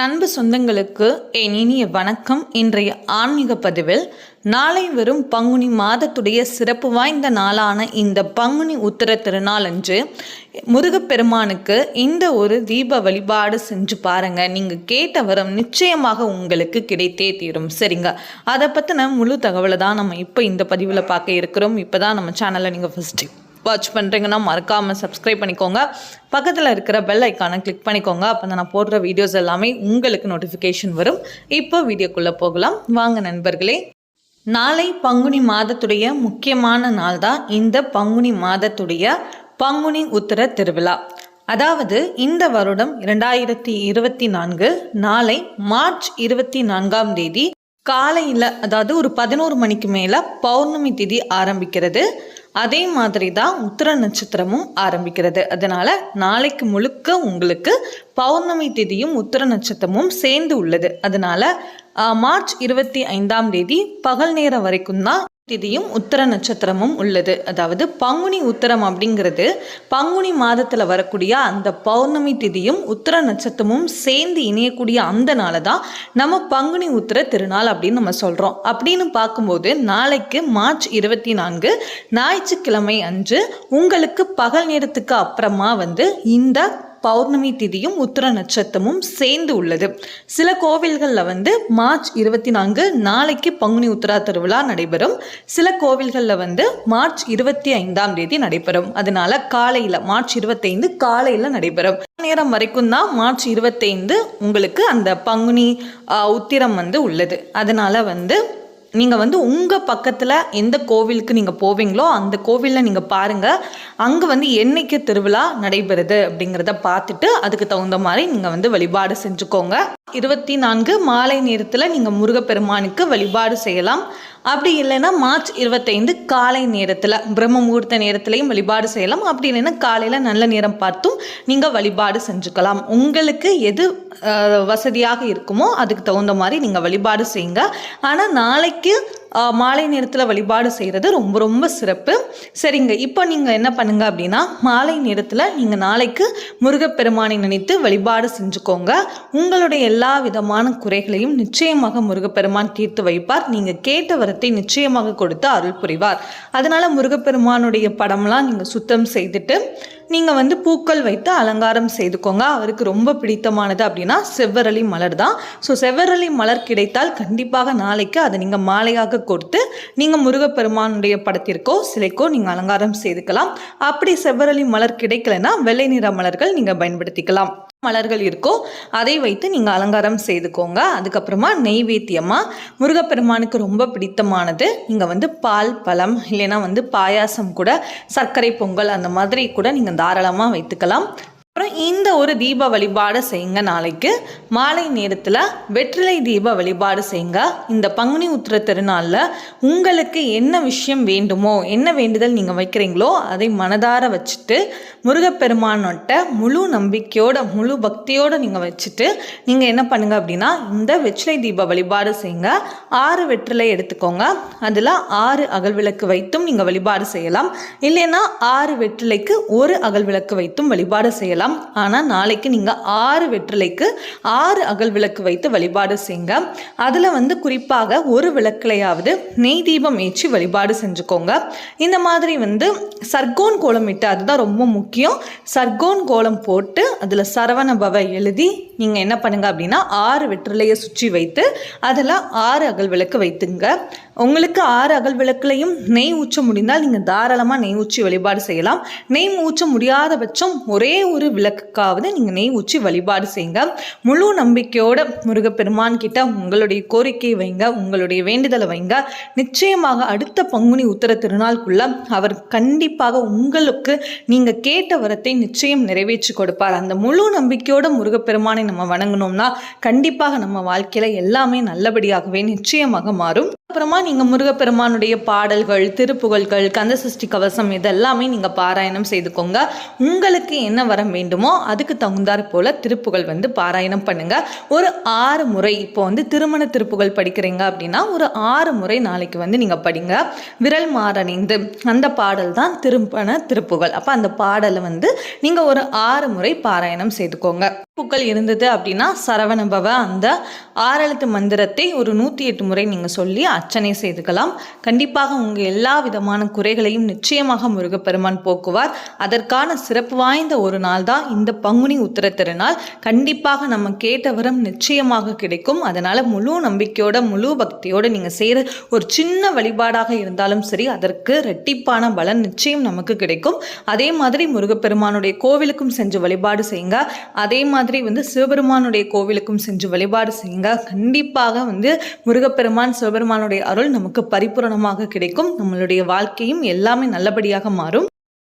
நண்பு சொந்தங்களுக்கு என் இனிய வணக்கம். இன்றைய ஆன்மீக பதிவில் நாளை வரும் பங்குனி மாதத்துடைய சிறப்பு வாய்ந்த நாளான இந்த பங்குனி உத்தர திருநாள் அன்று முருகப்பெருமானுக்கு இந்த ஒரு தீப வழிபாடு செஞ்சு பாருங்க. நீங்கள் கேட்ட வரம் நிச்சயமாக உங்களுக்கு கிடைத்தே தீரும். சரிங்க? அதை பற்றின முழு தகவலை தான் நம்ம இப்போ இந்த பதிவில் பார்க்க இருக்கிறோம். இப்போ தான் நம்ம சேனலை நீங்கள் ஃபஸ்ட்டு வாட்ச் பண்ணுறீங்கன்னா மறக்காமல் சப்ஸ்கிரைப் பண்ணிக்கோங்க. பக்கத்தில் இருக்கிற பெல் ஐக்கானை கிளிக் பண்ணிக்கோங்க. அப்போ தான் நான் போடுற வீடியோஸ் எல்லாமே உங்களுக்கு நோட்டிஃபிகேஷன் வரும். இப்போ வீடியோக்குள்ளே போகலாம். வாங்க நண்பர்களே. நாளை பங்குனி மாதத்துடைய முக்கியமான நாள் தான் இந்த பங்குனி மாதத்துடைய பங்குனி உத்தர திருவிழா. அதாவது இந்த வருடம் இரண்டாயிரத்தி இருபத்தி நான்கு நாளை மார்ச் இருபத்தி நான்காம் தேதி காலையில் அதாவது ஒரு பதினோரு மணிக்கு மேலே பௌர்ணமி திதி ஆரம்பிக்கிறது. அதே மாதிரி தான் உத்திர நட்சத்திரமும் ஆரம்பிக்கிறது. அதனால் நாளைக்கு முழுக்க உங்களுக்கு பௌர்ணமி திதியும் உத்திர நட்சத்திரமும் சேர்ந்து உள்ளது. அதனால் மார்ச் இருபத்தி ஐந்தாம் தேதி பகல் நேரம் வரைக்கும் தான் திதியும் உத்தர நட்சத்திரமும் உள்ளது. அதாவது பங்குனி உத்தரம் அப்படிங்கிறது பங்குனி மாதத்தில் வரக்கூடிய அந்த பௌர்ணமி திதியும் உத்தர நட்சத்திரமும் சேர்ந்து இணையக்கூடிய அந்த நாளை தான் நம்ம பங்குனி உத்தர திருநாள் அப்படின்னு நம்ம சொல்கிறோம் அப்படின்னு பார்க்கும்போது நாளைக்கு மார்ச் இருபத்தி நான்கு ஞாயிற்றுக்கிழமை அன்று உங்களுக்கு பகல் நேரத்துக்கு அப்புறமா வந்து இந்த பௌர்ணமி திதியும் உத்திர நட்சத்திரமும் சேர்ந்து உள்ளது. சில கோவில்களில் வந்து மார்ச் இருபத்தி நான்கு நாளைக்கு பங்குனி உத்திரா திருவிழா நடைபெறும். சில கோவில்களில் வந்து மார்ச் இருபத்தி ஐந்தாம் தேதி நடைபெறும். அதனால காலையில் மார்ச் இருபத்தைந்து காலையில் நடைபெறும். நேரம் வரைக்கும் தான் மார்ச் இருபத்தைந்து உங்களுக்கு அந்த பங்குனி உத்திரம் வந்து உள்ளது. அதனால வந்து நீங்கள் வந்து உங்கள் பக்கத்தில் எந்த கோவிலுக்கு நீங்கள் போவீங்களோ அந்த கோவிலில் நீங்கள் பாருங்கள் அங்கே வந்து என்னைக்கு திருவிழா நடைபெறுது அப்படிங்கிறத பார்த்துட்டு அதுக்கு தகுந்த மாதிரி நீங்கள் வந்து வழிபாடு செஞ்சுக்கோங்க. இருபத்தி நான்கு மாலை நேரத்தில் நீங்கள் முருகப்பெருமானுக்கு வழிபாடு செய்யலாம். அப்படி இல்லைன்னா மார்ச் இருபத்தைந்து காலை நேரத்தில் பிரம்ம முகூர்த்த நேரத்துலையும் வழிபாடு செய்யலாம். அப்படி இல்லைன்னா காலையில் நல்ல நேரம் பார்த்தும் நீங்கள் வழிபாடு செஞ்சுக்கலாம். உங்களுக்கு எது வசதியாக இருக்குமோ அதுக்கு தகுந்த மாதிரி நீங்கள் வழிபாடு செய்யுங்க. ஆனால் நாளைக்கு மாலை நேரத்தில் வழிபாடு செய்கிறது ரொம்ப ரொம்ப சிறப்பு. சரிங்க இப்போ நீங்கள் என்ன பண்ணுங்க அப்படின்னா மாலை நேரத்தில் நீங்கள் நாளைக்கு முருகப்பெருமானை நினைத்து வழிபாடு செஞ்சுக்கோங்க. உங்களுடைய எல்லா விதமான குறைகளையும் நிச்சயமாக முருகப்பெருமான் தீர்த்து வைப்பார். நீங்கள் கேட்ட வரத்தை நிச்சயமாக கொடுத்து அருள் புரிவார். அதனால் முருகப்பெருமானுடைய படம்லாம் நீங்கள் சுத்தம் செய்துட்டு நீங்கள் வந்து பூக்கள் வைத்து அலங்காரம் செய்துக்கோங்க. அவருக்கு ரொம்ப பிடித்தமானது அப்படின்னா செவ்வரளி மலர் தான். ஸோ செவ்வரளி மலர் கிடைத்தால் கண்டிப்பாக நாளைக்கு அதை நீங்கள் மாலையாக கொடுத்து நீங்கள் முருகப்பெருமானுடைய படத்திற்கோ சிலைக்கோ நீங்கள் அலங்காரம் செய்துக்கலாம். அப்படி செவ்வரளி மலர் கிடைக்கலன்னா வெள்ளை நிற மலர்கள் நீங்கள் பயன்படுத்திக்கலாம். மலர்கள் இருக்கோ அதை வைத்து நீங்கள் அலங்காரம் செய்துக்கோங்க. அதுக்கப்புறமா நெய்வேத்தியமாக முருகப்பெருமானுக்கு ரொம்ப பிடித்தமானது நீங்கள் வந்து பால் பழம் இல்லைன்னா வந்து பாயாசம் கூட சர்க்கரை பொங்கல் அந்த மாதிரி கூட நீங்கள் தாராளமாக வைத்துக்கலாம். இந்த ஒரு தீப வழிபாடு செய்யுங்க நாளைக்கு. மாலை நேரத்தில் வெற்றிலை தீப வழிபாடு செய்யுங்க. இந்த பங்குனி உத்திர திருநாளில் உங்களுக்கு என்ன விஷயம் வேண்டுமோ என்ன வேண்டுதல் நீங்கள் வைக்கிறீங்களோ அதை மனதார வச்சுட்டு முருகப்பெருமானோட்ட முழு நம்பிக்கையோட முழு பக்தியோடு நீங்கள் வச்சுட்டு நீங்கள் என்ன பண்ணுங்கள் அப்படின்னா இந்த வெற்றிலை தீப வழிபாடு செய்யுங்க. ஆறு வெற்றிலை எடுத்துக்கோங்க. அதில் ஆறு அகல் விளக்கு வைத்தும் நீங்கள் வழிபாடு செய்யலாம். இல்லைன்னா ஆறு வெற்றிலைக்கு ஒரு அகல் விளக்கு வைத்தும் வழிபாடு செய்யலாம். ஆனால் நாளைக்கு நீங்கள் ஆறு வெற்றிலைக்கு ஆறு அகல் விளக்கு வைத்து வழிபாடு செய்யுங்க அதில் வந்து குறிப்பாக ஒரு விளக்கிலையாவது நெய் தீபம் ஏற்றி வழிபாடு செஞ்சுக்கோங்க. இந்த மாதிரி வந்து சர்க்கோன் கோலம் இட்டு அதுதான் ரொம்ப முக்கியம். சர்க்கோன் கோலம் போட்டு அதில் சரவண பவ எழுதி நீங்கள் என்ன பண்ணுங்கள் அப்படின்னா ஆறு வெற்றிலையை சுற்றி வைத்து அதில் ஆறு அகல் விளக்கு வைத்துங்க. உங்களுக்கு ஆறு அகல் விளக்குலையும் நெய் ஊற்ற முடிந்தால் நீங்கள் தாராளமாக நெய் ஊற்றி வழிபாடு செய்யலாம். நெய் ஊற்ற முடியாத பட்சம் ஒரே ஒரு விளக்குக்காவது நீங்கள் நெய் ஊற்றி வழிபாடு செய்யுங்க. முழு நம்பிக்கையோட முருகப்பெருமான் கிட்ட உங்களுடைய கோரிக்கையை வைங்க உங்களுடைய வேண்டுதலை வைங்க. நிச்சயமாக அடுத்த பங்குனி உத்தர திருநாளுக்குள்ள அவர் கண்டிப்பாக உங்களுக்கு நீங்கள் கேட்ட வரத்தை நிச்சயம் நிறைவேற்றி கொடுப்பார். அந்த முழு நம்பிக்கையோட முருகப்பெருமானை நம்ம வணங்கினோம்னா கண்டிப்பாக நம்ம வாழ்க்கையில் எல்லாமே நல்லபடியாகவே நிச்சயமாக மாறும். அப்புறமா நீங்கள் முருகப்பெருமானுடைய பாடல்கள் திருப்புகழ்கள் கந்த சஷ்டி கவசம் இதெல்லாமே நீங்கள் பாராயணம் செய்துக்கோங்க. உங்களுக்கு என்ன வரம் வேண்டுமோ அதுக்கு தகுந்தாற் போல் திருப்புகழ் வந்து பாராயணம் பண்ணுங்க. ஒரு ஆறு முறை இப்போ வந்து திருமண திருப்புகள் படிக்கிறீங்க அப்படின்னா ஒரு ஆறு முறை நாளைக்கு வந்து நீங்கள் படிங்க. விரல் மாறணிந்து அந்த பாடல் தான் திருமண திருப்புகழ். அப்போ அந்த பாடலை வந்து நீங்கள் ஒரு ஆறு முறை பாராயணம் செய்துக்கோங்க. திருப்புகள் இருந்தது அப்படின்னா சரவணபவ அந்த ஆறெழுத்து மந்திரத்தை ஒரு நூற்றி எட்டு முறை நீங்கள் சொல்லி அர்ச்சனை செய்துக்கலாம். கண்டிப்பாக உங்கள் எல்லா விதமான குறைகளையும் நிச்சயமாக முருகப்பெருமான் போக்குவார். அதற்கான சிறப்பு வாய்ந்த ஒரு நாள் தான் இந்த பங்குனி உத்தர திருநாள். கண்டிப்பாக நம்ம கேட்ட வரம் நிச்சயமாக கிடைக்கும். அதனால் முழு நம்பிக்கையோட முழு பக்தியோடு நீங்கள் செய்கிற ஒரு சின்ன வழிபாடாக இருந்தாலும் சரி அதற்கு ரெட்டிப்பான பலன் நிச்சயம் நமக்கு கிடைக்கும். அதே மாதிரி முருகப்பெருமானுடைய கோவிலுக்கும் சென்று வழிபாடு செய்யுங்க. அதே மாதிரி வந்து சிவபெருமானுடைய கோவிலுக்கும் சென்று வழிபாடு செய்யுங்க. கண்டிப்பாக வந்து முருகப்பெருமான் சிவபெருமானுடைய அருள் நமக்கு பரிபூரணமாக கிடைக்கும். நம்மளுடைய வாழ்க்கையும் எல்லாமே நல்லபடியாக மாறும்.